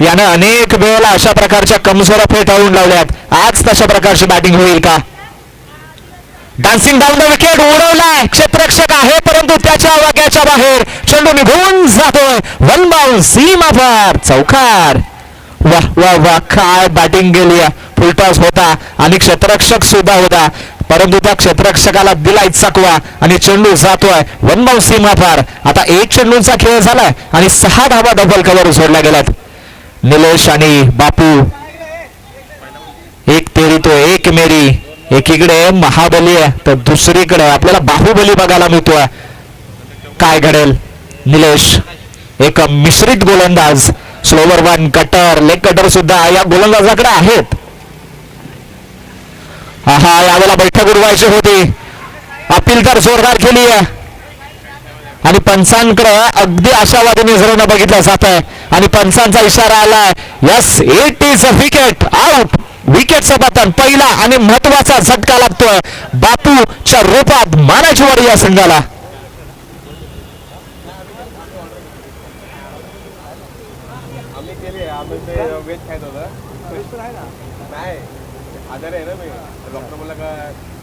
यानं अनेक वेळेला अशा प्रकारच्या कमजोर फेटाळून लावल्यात. आज तशा प्रकारची बॅटिंग होईल का? डान्सिंग डाऊन द विकेट उडवलाय. क्षेत्रक्षक आहे परंतु त्याच्या वाग्याच्या बाहेर चेंडू निघून जातोय. वन बाउन सीमा फार चौकार. वा वा वा काय बॅटिंग गेली फुलटॉस होता आणि क्षेत्ररक्षक सुद्धा होता. परंतु त्या क्षेत्ररक्षकाला दिलाय चकवा आणि चेंडू जातोय. वन बाउन सीमा फार आता एक चेंडूचा खेळ झालाय आणि सहा धावा डबल कव्हर सोडल्या गेल्यात. निलेश आणि बापू. एक तेरी तो एक मेरी. एकीकडे महाबली आहे तर दुसरीकडे आपल्याला बाहुबली बघायला मिळतोय. काय घडेल? निलेश एक मिश्रित गोलंदाज. Slower one cutter leg cutter सुद्धा या गोलंदाजाकडे आहेत. हा यावेळेला बैठक उडवायची होती. अपील तर जोरदार केली आहे आणि पंचांकडे अगदी आशावादी नजरेनं बघितलं जात आहे आणि पंचांचा इशारा आलाय. Yes it is a wicket out विकेटचं पतन पहिला आणि महत्त्वाचा झटका लागतोय. बापूच्या रूपात मानाची वाडी या संघाला आम्ही केली आम्ही ते वेज खायत होतं फ्रेश पण आहे ना नाही आजारी आहे ना मी डॉक्टर बोलला का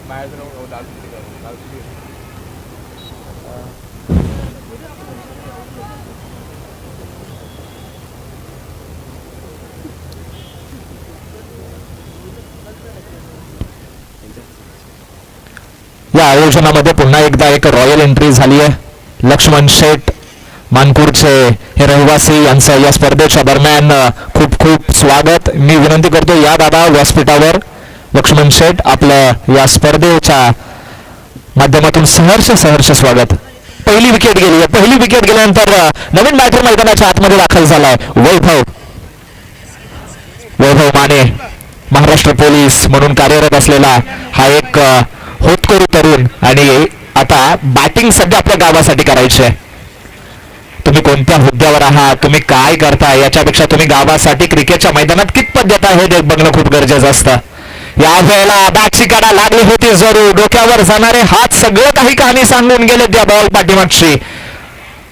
बाहेरचं नको दाल सुट्टी कर दाल सुट्टी कर. या आयोजनामध्ये पुन्हा एकदा एक रॉयल एंट्री झाली आहे. लक्ष्मण शेठ मानपूरचे हे रहिवासी यांचं या स्पर्धेच्या दरम्यान खूप खूप स्वागत. मी विनंती करतो या दादा व्यासपीठावर. लक्ष्मण शेठ आपलं या स्पर्धेच्या माध्यमातून सहर्ष सहर्ष स्वागत. पहिली विकेट गेली आहे. पहिली विकेट गेल्यानंतर नवीन बॅटर मैदानाच्या आतमध्ये दाखल झालाय वैभव. वैभव माने महाराष्ट्र पोलीस म्हणून कार्यरत असलेला हा एक होतकरू तरुण आणि आता बॅटिंग सध्या आपल्या गावासाठी करायची आहे. तुम्ही कोणत्या हुद्द्यावर आहात? तुम्ही काय करता याच्यापेक्षा तुम्ही गावासाठी क्रिकेटच्या मैदानात कितपत देता हे देख बघणं खूप गरजेचं असतं. या वेळेला बॅटची काढा लागली होती जरूर. डोक्यावर जाणारे हात सगळं काही कहाणी सांगून गेले त्या बॉल पाठीमागची.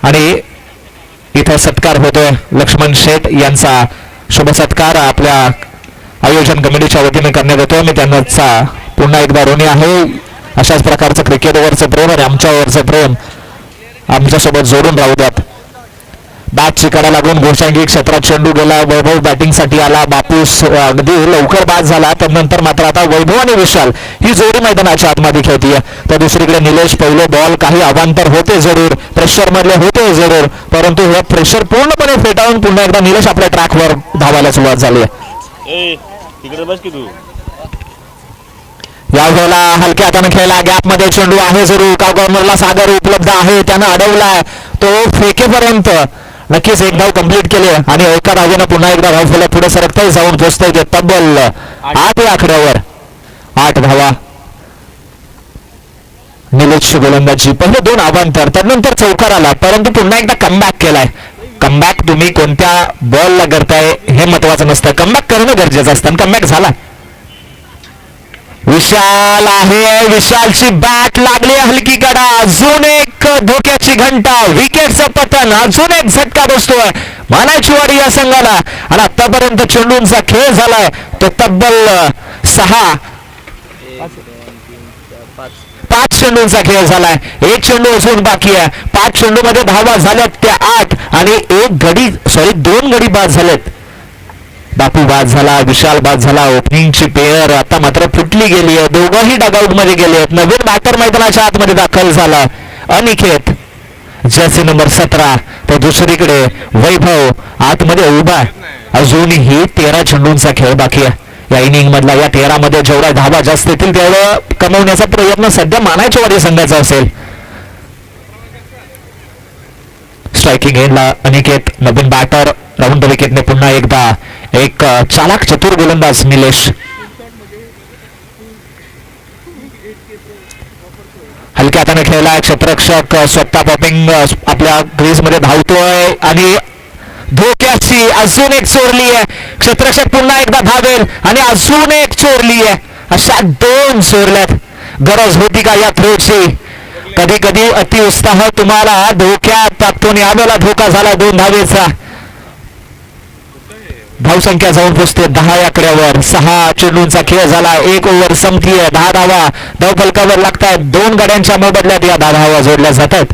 आणि इथं सत्कार होतोय लक्ष्मण शेठ यांचा. शुभ सत्कार आपल्या आयोजन कमिटीच्या वतीने करण्यात येतो मी त्यांचा पुन्हा एकदा ऋणी आहे. अशाच प्रकारचं क्रिकेटवरचं प्रेम आणि आमच्यावरचं प्रेम आमच्यासोबत जोडून राहू द्यात. बॅटची शिकायला लागून घोषांगी क्षेत्रात चेंडू गेला. वैभव बॅटिंगसाठी आला. बापूस अगदी लवकर बाद झाला. तर नंतर मात्र आता वैभव आणि विशाल ही जोडी मैदानाच्या आतमध्ये खेळतीये. तर दुसरीकडे निलेश पहिले बॉल काही अवांतर होते जरूर. प्रेशर मधले होते जरूर. परंतु हे प्रेशर पूर्णपणे फेटाळून पुन्हा एकदा निलेश आपल्या ट्रॅकवर धावायला सुरुवात झाली आहे ए या हलक्या हाताने खेळला गॅपमध्ये चेंडू आहे जरूर. का कॉर्नरला सागर उपलब्ध आहे. त्यानं अडवलाय. तो फेकेपर्यंत नक्कीच एक धाव कंप्लीट केली आणि एका धावेनं पुन्हा एकदा धाव फलक पुढे सरकताय. जाऊन पोचताय ते तब्बल आठ या आकड्यावर. आठ धावा. निलेशची गोलंदाजी. पहिले दोन अवांतर त्यानंतर चौकार आला परंतु पुन्हा एकदा कमबॅक केलाय. कमबॅक तुम्ही कोणत्या बॉलला करताय हे महत्वाचं नसतं. कमबॅक करणं गरजेचं असतं कमबॅक झाला विशाल आहे विशालची बॅट लागली हलकी कडा अजून एक धोक्याची घंटा. विकेटचं पतन. अजून एक झटका बसतोय. मानाची वाडी या संघाला. आणि आतापर्यंत चेंडूंचा खेळ झालाय तो तब्बल सहा पाच चेंडूंचा खेळ झालाय. एक चेंडू अजून बाकी आहे. पाच चेंडू मध्ये धावा झाल्यात त्या आठ. आणि एक घडी सॉरी दोन घडी बाद झाल्यात बापू बाद झाला विशाल बाद झाला ओपनिंगची पेअर आता मात्र फुटली गेली आहे. दोघंही डगआउटमध्ये गेले आहेत. नवीन बॅटर मैदानाच्या आतमध्ये दाखल झाला अनिकेत. जर्सी नंबर सतरा. तर दुसरीकडे वैभव आतमध्ये उभा अजूनही तेरा चेंडूंचा खेळ बाकी आहे. या इनिंग मधला या तेरा मध्ये जेवढा धावा जास्त येतील तेवढं कमवण्याचा प्रयत्न सध्या मानायच्या वाडी संघाचा असेल. स्ट्रायकिंग एंडला अनिकेत नवीन बॅटर राऊंड विकेटने पुन्हा एकदा एक चालक चालाक चतुर गोलंदाज निलेश हलक्या हाताने खेळला क्षेत्ररक्षक स्वतः पॉपिंग आपल्या क्रीजमध्ये धावतोय आणि धोक्याची अजून एक चोरली आहे. क्षेत्ररक्षक पुन्हा एकदा धावेल आणि अजून एक चोरली आहे. अशा दोन चोरल्यात गरज होती का या थ्रोची? कधी कधी अतिउत्साह तुम्हाला धोक्यात टाकतो आणि आम्हाला धोका झाला दोन धावेचा. धावसंख्या जाऊन पोचते. दहा आकड्यावर सहा चेंडूंचा खेळ झाला. एक ओव्हर संपतीय. दहा धावा. धाव फलकावर लागतात. दोन गाड्यांच्या मोबदल्यात या दहा धावा जोडल्या जातात.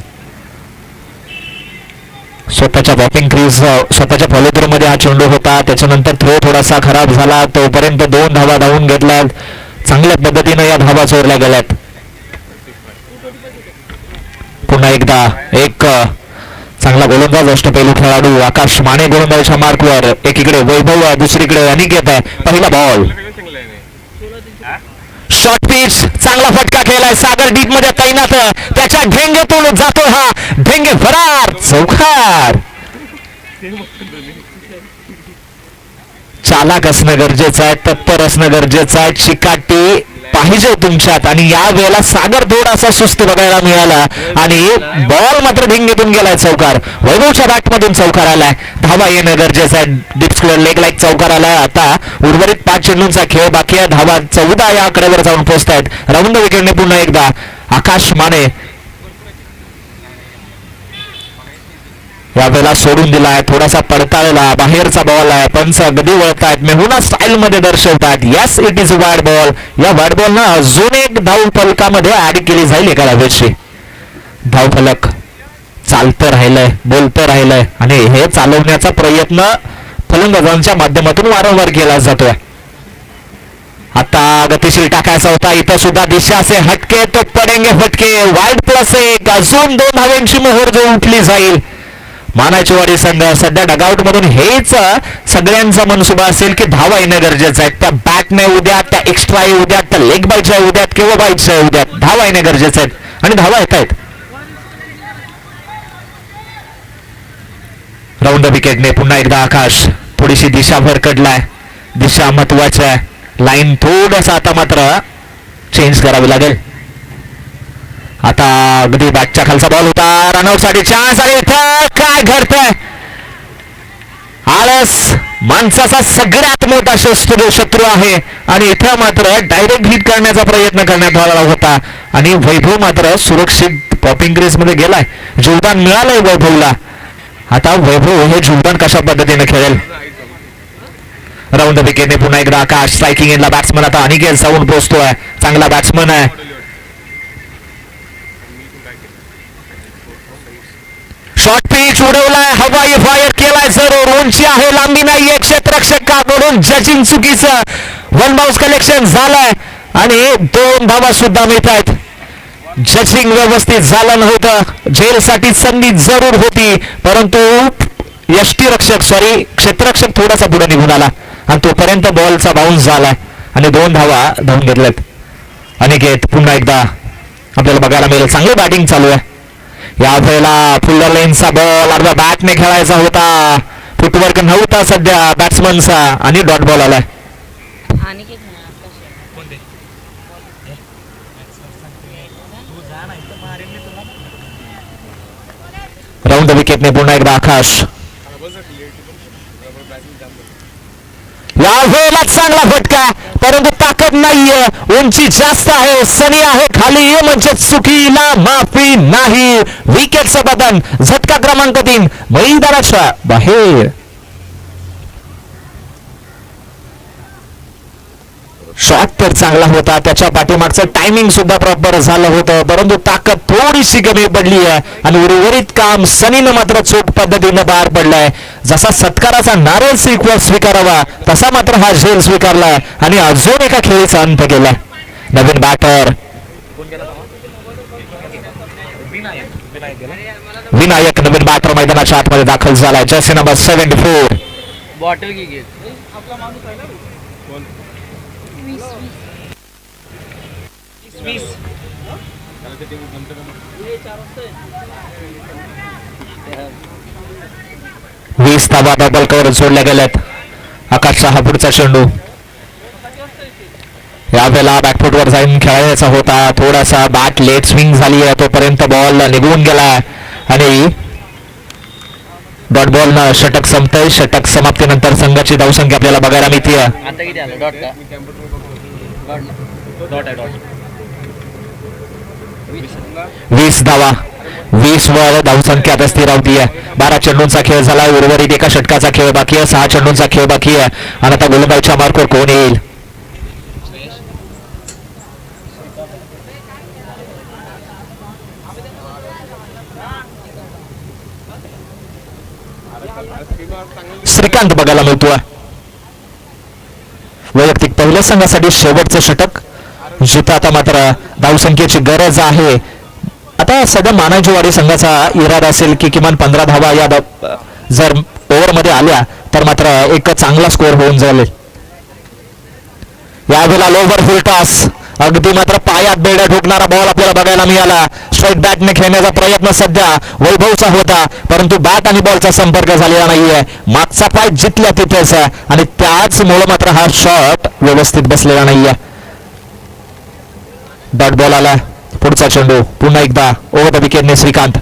स्वतःच्या बॉपिंग क्रीज स्वतःच्या फॉलोथ्रू मध्ये हा चेंडू होता. त्याच्यानंतर थ्रो थोडासा खराब झाला. तोपर्यंत दोन धावा धावून घेतल्या. चांगल्या पद्धतीने या धावा चोरल्या गेल्यात. पुन्हा एकदा एक चांगला गोलंदाज अष्टपैलू खेळाडू आकाश माने गोलंदाजच्या मार्कवर एकीकडे वैभव आहे, दुसरीकडे अनिकेत आहे. पहिला बॉल आहे शॉर्ट पिच चांगला फटका खेळलाय सागर डीपमध्ये तैनात त्याच्या ढेंगेतून जातो हा. ढेंगे फरार. चौकार चालाक असणं गरजेचं आहे तत्पर असणं गरजेचं आहे. चिकाटी पाहिजे तुमच्यात. आणि या वेळेला सागर थोडासा सुस्त बघायला मिळाला. आणि बॉल मात्र भिंगेतून गेलाय चौकार. वैभवच्या बॅटमधून चौकार आलाय. धावा येणं गरजेचं आहे. डिप लेग लाईक चौकार आलाय. आता उर्वरित पाच चेंडूंचा खेळ बाकी आहे. धावा चौदा या आकड्यावर जाऊन पोहोचतायत. राऊंड विकेटने पुन्हा एकदा आकाश माने. यावेळेला सोडून दिलाय थोडासा पडताळला बाहेरचा बॉल आहे पंच अगदी वळतायत मेहुना स्टाईल मध्ये दर्शवतात yes it is wide ball या वाईड बॉल ना अजून एक धाव फलकामध्ये ऍड केली जाईल एका धावेची. धाव फलक. चालतं राहिलंय बोलतं राहिलंय. आणि हे चालवण्याचा प्रयत्न फलंदाजांच्या माध्यमातून वारंवार केला जातोय. आता गतिशील टाकायचा होता. इथं सुद्धा दिशा असे हटके तो पडेंगे फटके वाईट प्लस एक. अजून दोन धाव्यांची मोहर जो उठली जाईल. मानाची वाडी संघ सध्या डगआउट मधून हेच सगळ्यांचा मनसुबा असेल की धावा येणं गरजेचं आहे. त्या बॅटने उद्या त्या एक्स्ट्रा उद्या त्या लेग बाईटच्या उद्यात किंवा बाईटच्या उद्यात धावा येणं गरजेचं आहेत आणि धावा येत आहेत. राऊंड विकेटने पुन्हा एकदा आकाश थोडीशी दिशा भरकडलाय दिशा महत्वाची आहे. लाईन थोडस आता मात्र चेंज करावी लागेल. आता अगदी बॅटच्या खालचा बॉल होता. रनआउटसाठी चान्स आणि इथं काय घडतंय? आळस. माणसाचा सगळ्यात मोठा शस्त्र शत्रू आहे. आणि इथं मात्र डायरेक्ट हिट करण्याचा प्रयत्न करण्यात आला होता. आणि वैभव मात्र सुरक्षित पॉपिंग क्रेस मध्ये गेलाय. जीवदान मिळालंय वैभवला. आता वैभव हे जीवदान कशा पद्धतीने खेळेल? राऊंड विकेटने पुन्हा एकदा आकाश. स्ट्रायकिंग बॅट्समन आता अनिकेल जाऊन पोहोचतोय. चांगला बॅट्समन आहे. शॉर्ट पिच उडवलाय हवाई फायर केलाय जरूर. उंची आहे लांबी नाही एक क्षेत्ररक्षकाकडून जजिंग चुकीचं. वन बाउन्स कलेक्शन झालंय आणि दोन धावा सुद्धा मिळत आहेत. जजिंग व्यवस्थित झालं नव्हतं. झेलसाठी संधी जरूर होती परंतु यष्टी रक्षक सॉरी क्षेत्ररक्षक थोडासा पुढे निघून आला. आणि तोपर्यंत बॉलचा बाउन्स झालाय. आणि दोन धावा धावून घेतल्यात. अनिकेत पुन्हा एकदा आपल्याला बघायला मिळेल. चांगली बॅटिंग चालू आहे. या वेळेला फुल्लर लेनचा बॉल अर्धा बॅटने खेळायचा होता. फुटवर्क नव्हता सध्या बॅट्समनचा आणि डॉट बॉल आलाय? राऊंड विकेटने पुन्हा एकदा आकाश. या चांगला फटका परंतु ताकद नाहीये. उंची जास्त आहे सनी आहे खाली ये म्हणजे चुकीला माफी नाही. विकेटचं बदन झटका क्रमांक तीन मैदानाच्या बाहेर. शॉट तर चांगला होता. त्याच्या पाठीमागचं टायमिंग सुद्धा प्रॉपर झालं होतं. परंतु ताकद थोडीशी कमी पडली आहे. आणि उर्वरित काम सनीनं मात्र चोख पद्धतीनं पार पडलाय. जसा सत्काराचा नारळ स्वीकार स्वीकारावा तसा मात्र हा झेल स्वीकारला आणि अजून एका खेळीचा अंत केला नवीन बॅटर विनायक नवीन बॅटर मैदानाच्या आतमध्ये दाखल झालाय. Jersey number seventy four bottle घे वीस धावा डबल कवर जोडल्या गेल्यात. आकाशचा हा पुढचा चेंडू यावेळेला बॅकफुटवर जाऊन खेळायचा होता. थोडासा बॅट लेट स्विंग झाली आहे. तोपर्यंत बॉल निघून गेला आणि डॉट बॉल न षटक संपतंय. षटक समाप्तीनंतर संघाची धावसंख्या आपल्याला बघायला मिळते आता किती आलं डॉट का डॉट डॉट आहे डॉट वीस धावा. वीस वर धावसंख्या आता स्थिर आहे बारा चेंडूंचा खेळ झाला उर्वरित एका षटकाचा खेळ बाकी आहे. सहा चेंडूंचा खेळ बाकी आहे. आणि आता गोलंदाजच्या मार्कवर कोण येईल? श्रीकांत बघायला मिळतोय. वैयक्तिक पहिल्या संघासाठी शेवटचं षटक. जिथं आता मात्र धावसंख्येची गरज आहे. आता सध्या मानाजीवाडी संघाचा इरादा असेल की किमान पंधरा धावा या जर ओव्हरमध्ये आल्या तर मात्र एक चांगला स्कोअर होऊन जाईल. यावेळेला लोवर फुल टॉस अगदी मात्र पायात बेड्या ठोकणारा बॉल आपल्याला बघायला मिळाला. स्ट्राईक बॅटने खेळण्याचा प्रयत्न सध्या वैभवचा होता परंतु बॅट आणि बॉलचा संपर्क झालेला नाहीये. मागचा पाय जितल्या तिथेच आणि त्याचमुळे मात्र हा शॉट व्यवस्थित बसलेला नाहीये. डॉट बॉल आला पुढचा चेंडू. पुन्हा एकदा ओव्हर द विकेटने श्रीकांत.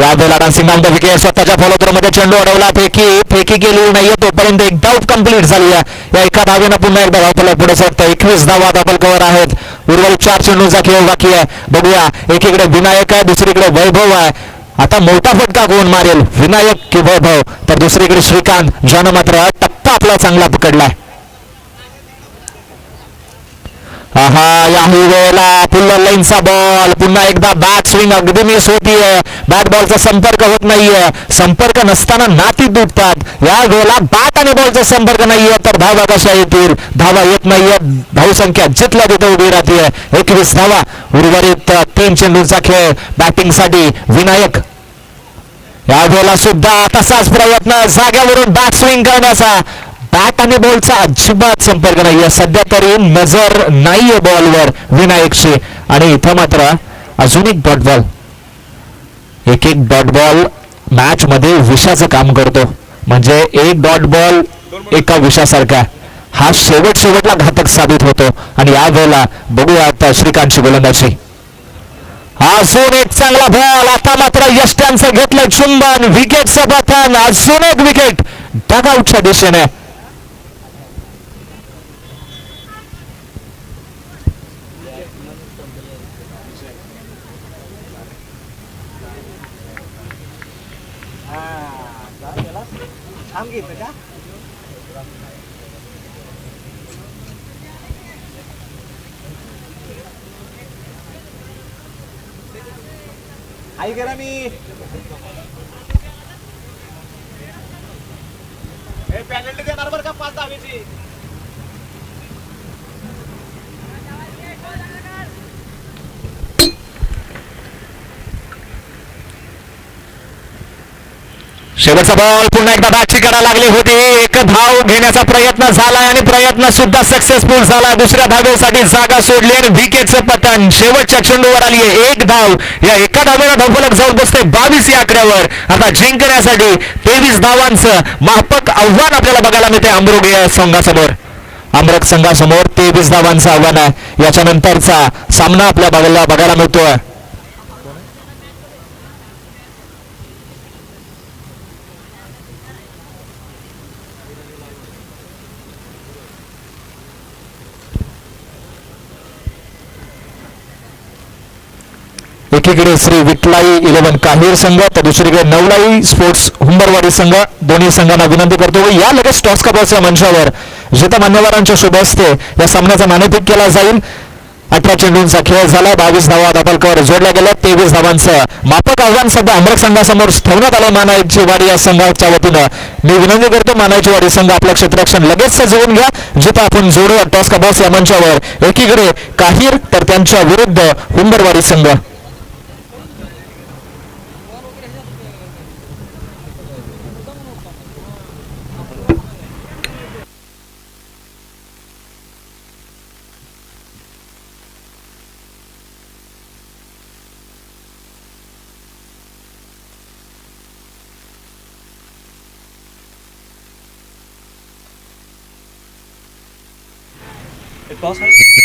यावेळेला डान्सिंग डाऊन द विकेट स्वतःच्या फॉलो मध्ये चेंडू अडवला. फेकी फेकी गेली नाहीये तोपर्यंत एक डाऊट कंप्लीट झाली आहे. या एका धावेनं पुन्हा एकदा धावपला पुढे सरतं एकवीस धावा धाबल कव्हर आहेत. उर्वरित चार चेंडूचा खेळ बाकी आहे. बघूया. एकीकडे विनायक आहे. दुसरीकडे वैभव आहे. आता मोठा फटका कोण मारेल? विनायक की वैभव? तर दुसरीकडे श्रीकांत. ज्यानं मात्र टप्पा आपला चांगला पकडलाय आहा याही वेळेला पुन्हा लाईनचा बॉल पुन्हा एकदा बॅट स्विंग अगदी मिस होतीये. बॅट बॉलचा संपर्क होत नाहीये. संपर्क नसताना नाती तुटतात या वेळेला बॅट आणि बॉलचा संपर्क नाहीये तर धावा कशा येतील? धावा येत नाहीये. धावसंख्या जितल्या तिथे उभी राहतीये. एकवीस धावा. उर्वरित तीन चेंडूंचा खेळ. बॅटिंगसाठी विनायक. या वेळेला सुद्धा तसाच प्रयत्न. जाग्यावरून बॅट स्विंग करण्याचा. बॅट आणि बॉलचा अजिबात संपर्क नाही. सध्या तरी नजर नाहीये बॉलवर विनायकशी. आणि इथं मात्र अजून एक डॉट बॉल एक एक डॉट बॉल मॅच मध्ये विषाचं काम करतो. म्हणजे एक डॉट बॉल एका विषासारखा हा शेवट शेवटला घातक साबित होतो. आणि या वेळेला बघूया आता श्रीकांतची गोलंदाजी. अजून एक चांगला बॉल आता मात्र यष्ट्यांचं घेतलं चुंबन विकेटचं पतन अजून एक विकेट डगआउटच्या दिशेने. आई करा मी पॅनल्टी देणार बरं का पाच दहावीची शेवटचा बॉल पुन्हा एकदा बॅटची करा लागली होती. एक धाव घेण्याचा प्रयत्न झालाय आणि प्रयत्न सुद्धा सक्सेसफुल झाला. दुसऱ्या धावेसाठी जागा सोडली आणि विकेटचं पतन शेवटच्या चेंडूवर आली आहे एक धाव या एका धावेला धावफलक जाऊन बसते बावीस या आकड्यावर. आता जिंकण्यासाठी तेवीस धावांचं माफक आव्हान आपल्याला बघायला मिळते अमृग या संघासमोर. अमृत संघासमोर तेवीस धावांचं आव्हान आहे. याच्यानंतरचा सामना आपल्या बघायला बघायला मिळतोय. एकीकडे श्री विठलाई इलेव्हन काहीर संघ तर दुसरीकडे नवलाई स्पोर्ट्स हुंबरवाडी संघ दोन्ही संघांना विनंती करतो. व या लगेच टॉस कपाच्या मंचावर जिथं मान्यवरांच्या शुभ असते या सामन्याचा नाणेफेक केला जाईल. अठरा चेंडूंचा खेळ झाला बावीस धावा दापलकर जोडल्या गेल्या तेवीस धावांचं मापक आव्हान सध्या अमरक संघासमोर ठेवण्यात आलं मानायची वाडी या संघाच्या वतीनं मी विनंती करतो मानायची वाडी संघ आपलं क्षेत्ररक्षण लगेच सजवून घ्या. जिथं आपण जोडूया टॉस का बॉस या मंचावर एकीकडे काहीर तर त्यांच्या विरुद्ध हुंबरवाडी संघ. লস হয়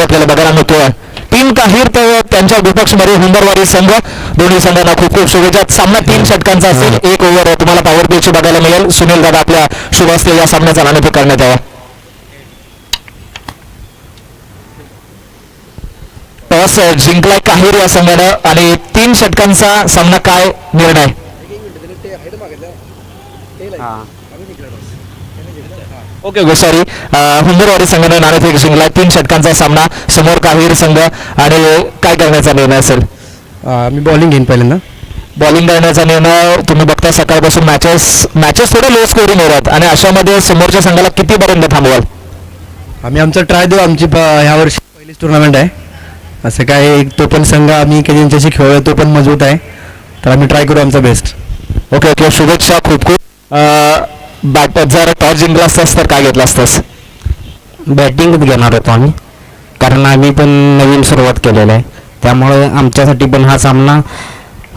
एकीकडे आपल्याला बघायला मिळतोय. तीन काहीर तर त्यांच्या विपक्षमध्ये हुंदरवाडी संघ. दोन्ही संघांना खूप खूप शुभेच्छा. सामना तीन षटकांचा असेल. एक ओव्हर तुम्हाला पॉवर प्लेची बघायला मिळेल. सुनील दादा आपल्या शुभ हस्ते या सामन्याचा नाणेफेक करण्यात यावा टॉस जिंकलाय काहीर या संघानं आणि तीन षटकांचा सामना काय निर्णय? ओके ओके सॉरी हुंदरवाडी संघानं नाणेफेक जिंकलाय तीन षटकांचा सामना समोर काहीर संघ आणि काय करण्याचा निर्णय असेल? मी बॉलिंग घेईन पहिल्यांदा. बॉलिंग करण्याचा निर्णय तुम्ही बघता सकाळपासून मॅचेस मॅचेस थोडे लो स्कोरिंग होतात. आणि अशामध्ये समोरच्या संघाला कितीपर्यंत थांबवाल? आम्ही आमचा ट्राय देऊ. आमची प- ह्या वर्षी पहिलीच टुर्नामेंट आहे. असं काय तो पण संघ आम्ही कधी त्यांच्याशी खेळूया तो पण मजबूत आहे. तर आम्ही ट्राय करू आमचा बेस्ट ओके ओके शुभेच्छा खूप खूप. बॅट जर टॉस जिंकला असतास तर काय घेतला असतास? बॅटिंगच घेणार होतो आम्ही. कारण आम्ही पण नवीन सुरुवात केलेलं आहे. त्यामुळे आमच्यासाठी पण हा सामना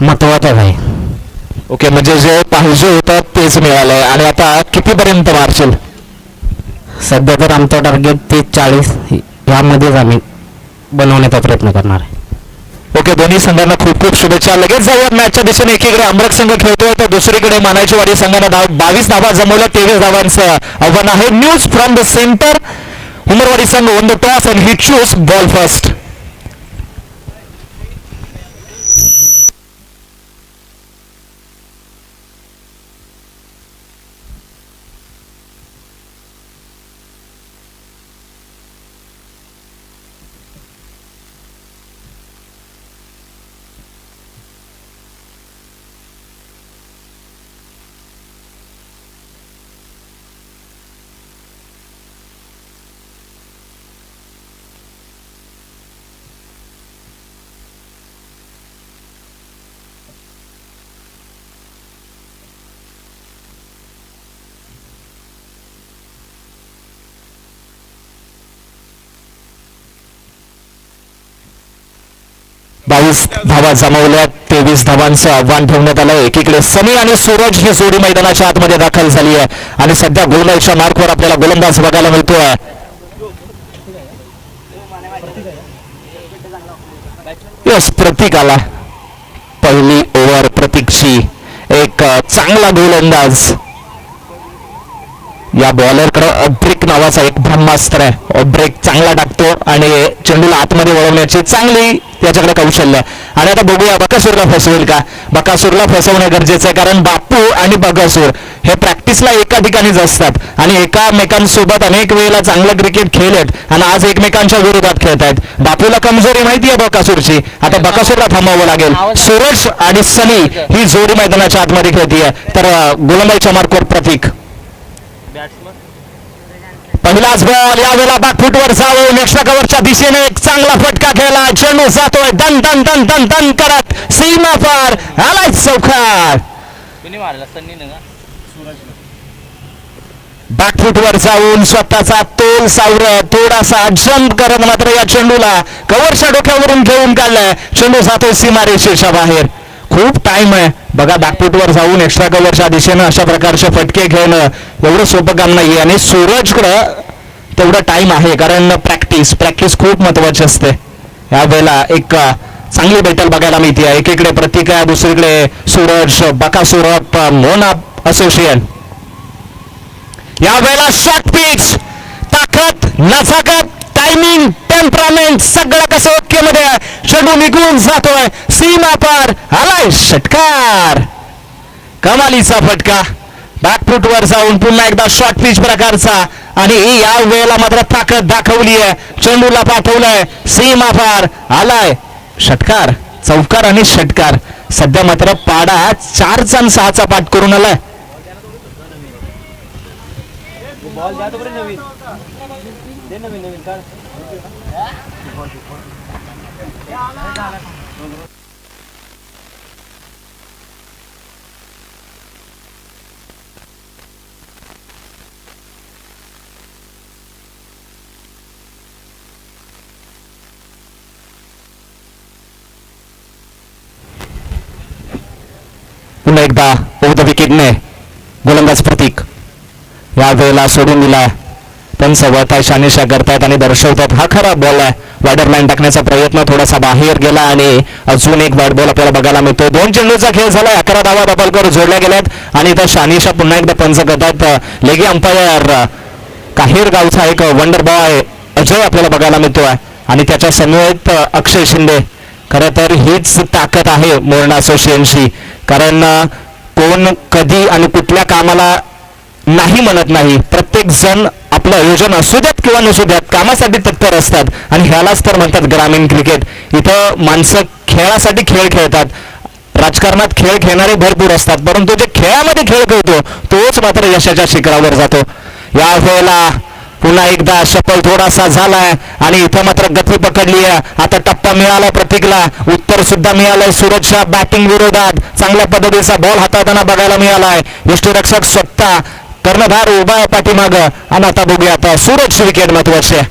महत्त्वाचाच आहे. ओके म्हणजे जे पाहिजे होतं तेच मिळालंय. आणि आता कितीपर्यंत मारशील? सध्या तर आमचं टार्गेट तीस चाळीस. यामध्येच आम्ही बनवण्याचा प्रयत्न करणार आहे. ओके दोन्ही संघांना खूप खूप शुभेच्छा. लगेच जाऊयात मॅचच्या दिशेने. एकीकडे अमरक संघ खेळतोय तर दुसरीकडे मानायची वाडी संघानं धाव बावीस धावा जमवल्या. तेवीस धावांचं आव्हान आहे. News from the centre Umarwadi संघ on the toss and he choose ball first बावीस धावा जमवल्या तेवीस धावांचं आव्हान ठेवण्यात आलं एकीकडे सनी आणि सूरज ही जोडी मैदानाच्या आतमध्ये दाखल झाली आहे. आणि सध्या गोलंदाजीच्या मार्कवर आपल्याला गोलंदाज बघायला मिळतोय. यस प्रतीक आला पहिली ओव्हर प्रतीकची एक चांगला गोलंदाज. या बॉलरकडे अब्रेक नावाचा एक ब्रह्मास्त्र आहे. अब्रेक चांगला टाकतो आणि चेंडूला आतमध्ये वळवण्याची चांगली त्याच्याकडे कौशल्य. आहे. आणि आता बघूया बकासूरला फसवेल का? बकासूरला फसवणं गरजेचं आहे कारण बापू आणि बकासूर हे प्रॅक्टिसला एका ठिकाणीच असतात आणि एकामेकांसोबत अनेक वेळेला चांगलं क्रिकेट खेळलेत आणि आज एकमेकांच्या विरोधात खेळत आहेत. बापूला कमजोरी माहिती आहे बकासूरची. आता बकासूरला थांबावं लागेल. सूरज आणि सनी ही जोडी मैदानाच्या आतमध्ये खेळतीये. तर अं, गोलंदाजीच्या मार्कवर प्रतीक. पहिलाच बॉल यावेळेला बॅकफुटवर जाऊन एक्स्ट्रा कव्हरच्या दिशेने एक चांगला फटका खेळला. चेंडू जातोय. दन दन दन दन दन करत सीमा पार. आलाय चौकार बॅकफुटवर जाऊन स्वतःचा तोल सावरत थोडासा जंप करत मात्र या चेंडूला कव्हरच्या डोक्यावरून घेऊन काढलाय चेंडू जातोय सीमारेषेच्या बाहेर. खूप टाइम आहे. बघा बॅकफुटवर जाऊन एक्स्ट्रा कव्हरच्या दिशेनं अशा प्रकारचे फटके घेणं एवढं सोपं काम नाही आणि सूरजकडं तेवढं टाइम आहे कारण प्रॅक्टिस प्रॅक्टिस खूप महत्वाची असते. यावेळेला एक चांगली बॅटल बघायला मिळते एकीकडे प्रतिका दुसरीकडे सूरज बकासूरप मोना असोसिएशन यावेळेला शॉर्ट पिच ताकद नफाकत टायमिंग टेम्परामेंट सगळं कसं ओके मध्ये चेंडू निघून जातोय. सीमा पार आलाय षटकार. कमालीचा फटका. बॅकफूट वर जाऊन पुन्हा एकदा शॉर्ट पिच प्रकारचा. आणि या वेळेला मात्र ताकद दाखवली आहे. चेंडूला पाठवलंय. सीमा पार आलाय षटकार. चौकार आणि षटकार. सध्या मात्र पाडा चारचा जण सहाचा पाठ करून आलाय. पुन्हा एकदा ओव्हर द नवीन गोलंदाज प्रतीक एकदा. वेला सोडून दिला. पण वत आहे शानिशा करतायत आणि दर्शवतात. हा खरा बॉल आहे. वायडर लाईन टाकण्याचा प्रयत्न थोडासा बाहेर गेला आणि अजून एक वाईट बॉल आपल्याला बघायला मिळतो दोन चेंडूचा खेळ झाला अकरा धावा डबलकर जोडल्या गेल्यात आणि इथं शानिशा पुन्हा एकदा पंच करतात. लेगी अंपायर काहीर गावचा एक वंडर बॉय अजय आपल्याला बघायला मिळतोय. आणि त्याच्या समवेत अक्षय शिंदे. खरं तर हीच ताकद आहे मोरणा असोसिएशनची. कारण कोण कधी आणि कुठल्या कामाला नाही म्हणत नाही. प्रत्येक जण आपलं आयोजन असू द्यात किंवा नसू द्यात कामासाठी तत्पर असतात. आणि ह्यालाच तर म्हणतात ग्रामीण क्रिकेट. इथं माणसं खेळासाठी खेळ खेळतात. राजकारणात खेळ खेळणारे भरपूर असतात. परंतु जे खेळामध्ये खेळ खेळतो तोच मात्र यशाच्या शिखरावर जातो. या वेळेला पुन्हा एकदा शपल थोडासा झालाय आणि इथं मात्र गती पकडली आहे आता टप्पा मिळाला प्रतीकला. उत्तर सुद्धा मिळालंय. सूरजच्या बॅटिंग विरोधात चांगल्या पद्धतीचा बॉल हाताळताना बघायला मिळालाय. यष्टीरक्षक स्वतः कर्णधार उभा आहे पाठीमाग. आणि आता बघूया आता सूरज विकेट महत्त्वाचे.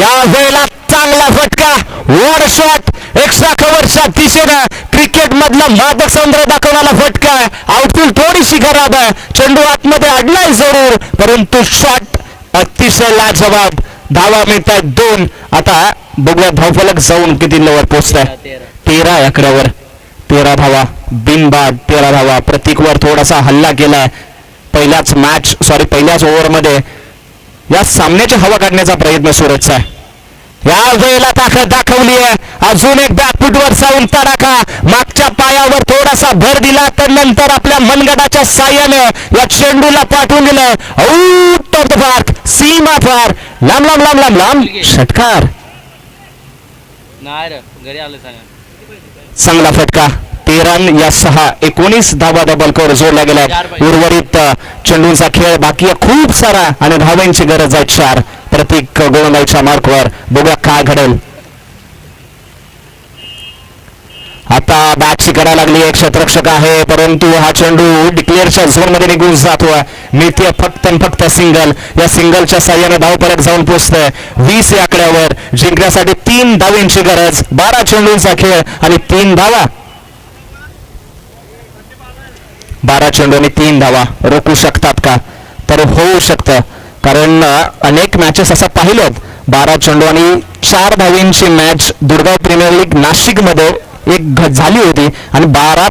या वेळेला चांगला फटका. वर शॉट एक्स्ट्रा कव्हरच्या दिशेनं क्रिकेट मधला मादक सौंदर्य दाखवणारा फटका. आउटफील्ड थोडीशी खराब आहे. चेंडू आतमध्ये अडलाय जरूर. परंतु शॉट अतिशय लाजवाब. धावा मिळतात दोन. आता बघूया धावफलक जाऊन किती लवर पोहोचताय तेरा तेरा आकड्यावर तेरा धावा बिनबाद तेरा धावा. प्रतीकवर थोडासा हल्ला केलाय. पहिल्याच मॅच सॉरी पहिल्याच ओव्हरमध्ये या सामन्याची हवा काढण्याचा प्रयत्न सूरजचा आहे. या वेळेला ताकद दाखवली आहे. अजून एक बॅकफुटवर जाऊन तडाखा. मागच्या पायावर थोडासा भर दिला तर नंतर आपल्या मनगटाच्या साह्याने या चेंडूला पाठवून दिलं. आउट ऑफ द पार्क सीमा पार. लांब लांब लांब लांब लांब. षटकार. नाही घरी आलं सांगा. चांगला फटका. तेरा या सहा एकोणीस धावा डबलकर जोडल्या गेल्या. उर्वरित चेंडूंचा खेळ बाकी खूप सारा आणि धावांची गरज आहे चार. प्रत्येक गोलंदाजीच्या मार्कवर बघूया काय घडेल. आता बॅट शिकायला लागली एक क्षेत्रक्षक आहे परंतु हा चेंडू डिक्लेअरच्या झोनमध्ये निघून जातोय. मिळते फक्त फक्त सिंगल या सिंगलच्या साह्याने परत जाऊन पोहोचतोय वीस या आकड्यावर. जिंकण्यासाठी तीन धावींची गरज. बारा चेंडूंचा खेळ आणि तीन धावा. बारा चेंडू आणि तीन धावा. रोखू शकतात का? तर होऊ शकतं. कारण अनेक मॅचेस असं पाहिलं बारा चेंडू आणि चार धावींची मॅच दुर्गाव प्रीमियर लीग नाशिकमध्ये एक घ- झाली होती आणि बारा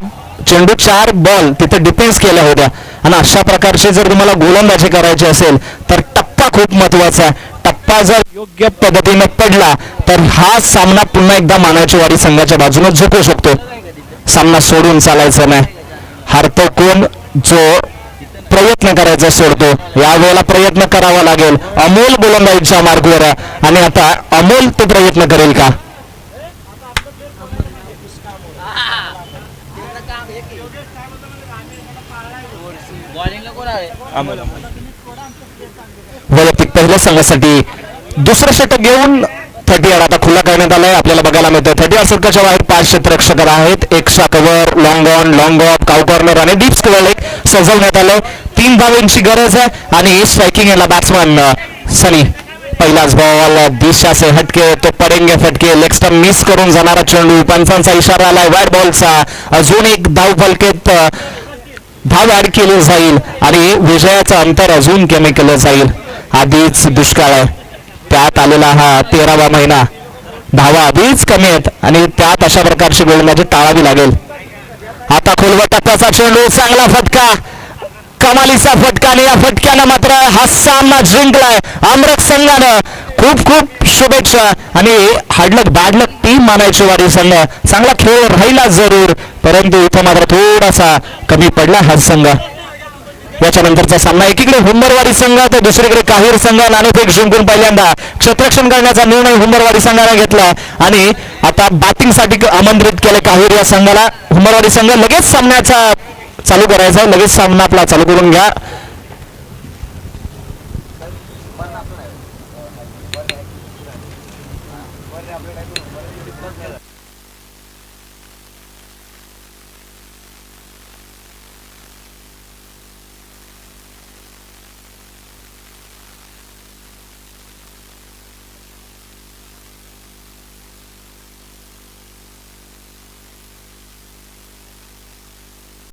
चेंडू चार बॉल तिथे डिफेन्स केल्या होत्या. आणि अशा प्रकारची जर तुम्हाला गोलंदाजी करायची असेल तर टप्पा खूप महत्त्वाचा आहे. टप्पा जर योग्य पद्धतीने पडला तर हा सामना पुन्हा एकदा मानाची वाडी संघाच्या बाजूने झुकू शकतो. सामना सोडून चालायचा नाही. हरतो कोण? जो प्रयत्न करायचा सोडतो. यावेळेला प्रयत्न करावा लागेल. अमोल गोलंदाजीच्या मार्गवर आहे. आणि आता अमोल तो प्रयत्न करेल का? वैयक्तिक पहिल्या संघासाठी दुसरं षटक घेऊन थर्टी यार्ड आता खुला करण्यात आलाय. आपल्याला बघायला मिळतं थर्टी यार्ड षटकाच्या बाहेर पाच क्षेत्ररक्षक आहेत. एक cover long on long off cow corner आणि डीप स्क्वेअर एक सजवण्यात आलंय. तीन धावेंची गरज आहे आणि स्ट्रायकिंग याला बॅट्समॅन सनी. पहिलाच बॉल दिशा से हटके तो पडेंगे फटके. लेग स्टंप मिस करून जाणारा चेंडू पंचांचा इशारा आलाय. वाईट बॉलचा अजून एक धाव फलकेत धाव ऍड केली जाईल. आणि विजयाचं अंतर अजून कमी केलं जाईल. आधीच दुष्काळ आहे. त्यात आलेला हा तेरावा महिना. धावा आधीच कमी आहेत. आणि त्यात अशा प्रकारची गोलंदाजी टाळावी लागेल. आता खोलवर टप्प्याचा चेंडू. चांगला फटका. कमालीचा फटका आणि या फटक्यानं मात्र हा सामना जिंकलाय अमृत संघानं. खूप खूप शुभेच्छा आणि हाडलक बाडलक टीम मानायची वाडी संघ. चांगला खेळ राहिला जरूर परंतु इथं मात्र थोडासा कमी पडला हा संघ. याच्यानंतरचा सामना एकीकडे हुंबरवाडी संघ तर दुसरीकडे काहीर संघ नाणेफेक जिंकून पहिल्यांदा. क्षेत्रक्षण करण्याचा निर्णय हुंबरवाडी संघाने घेतला. आणि आता बॅटिंगसाठी आमंत्रित केले काहीर या संघाला. हुंबरवाडी संघ लगेच सामन्याचा चालू करायचा आहे. लगेच सामना आपला चालू करून घ्या.